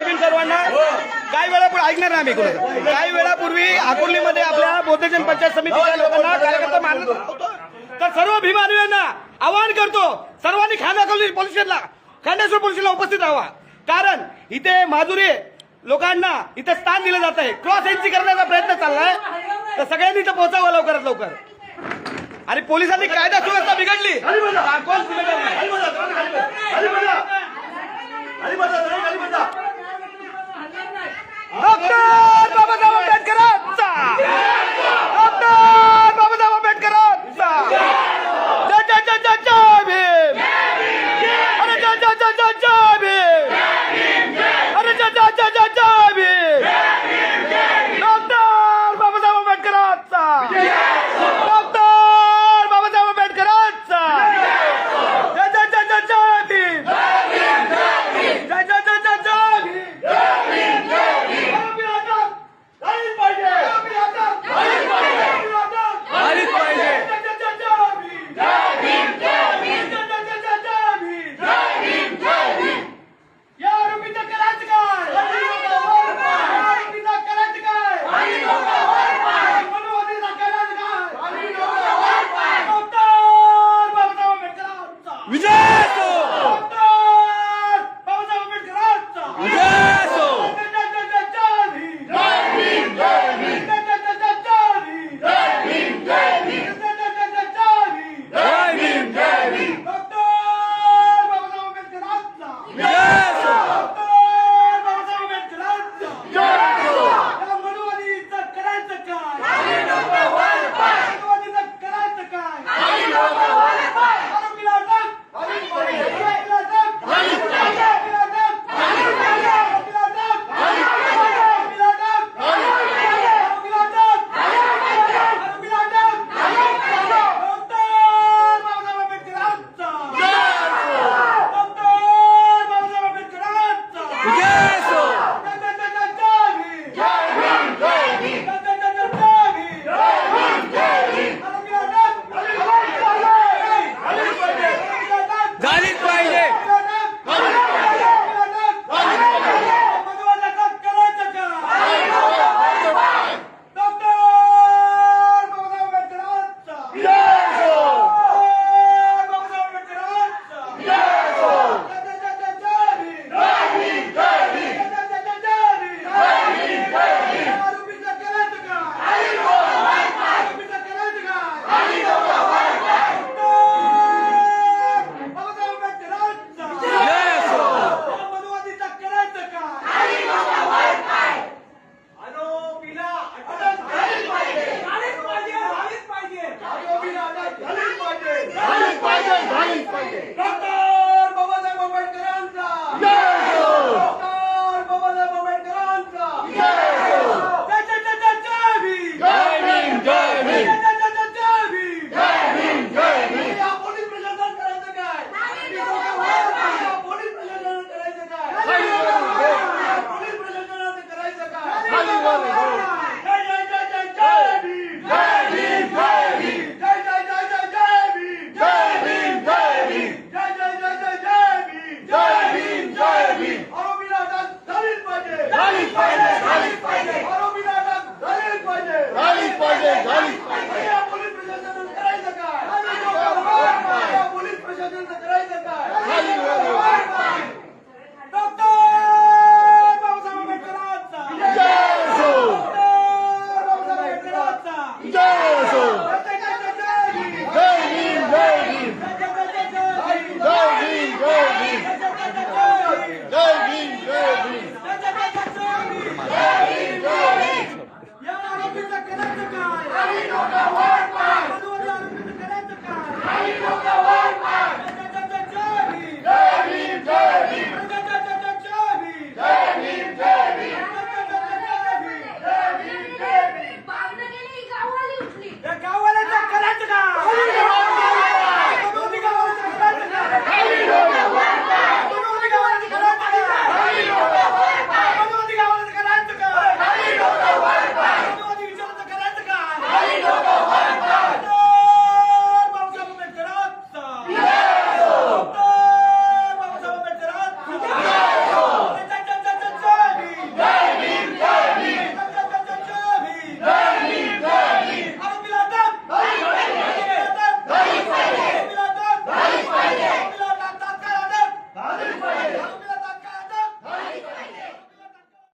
सर्वांना काही वेळापूर्वी ऐकणार नाही आम्ही कोणाचं. काही वेळापूर्वी अकोर्लीमध्ये आपल्या बौद्धजन पंचायत समितीच्या लोकांना कार्यकर्ता होतो तर सर्व भीमानुयांना आवाहन करतो सर्वांनी खांदाखोली पोलीस स्टेशनला खांडेश्वर पोलीस स्टेशनला उपस्थित राहावा. कारण इथे माजुरी लोकांना इथे स्थान दिलं जात आहे. क्रॉस एन्ट्री करण्याचा प्रयत्न चाललाय. तर सगळ्यांनी इथं पोहोचावं लवकरात लवकर. आणि पोलिसांनी कायदा सुव्यवस्था बिघडली. कोण Yeah!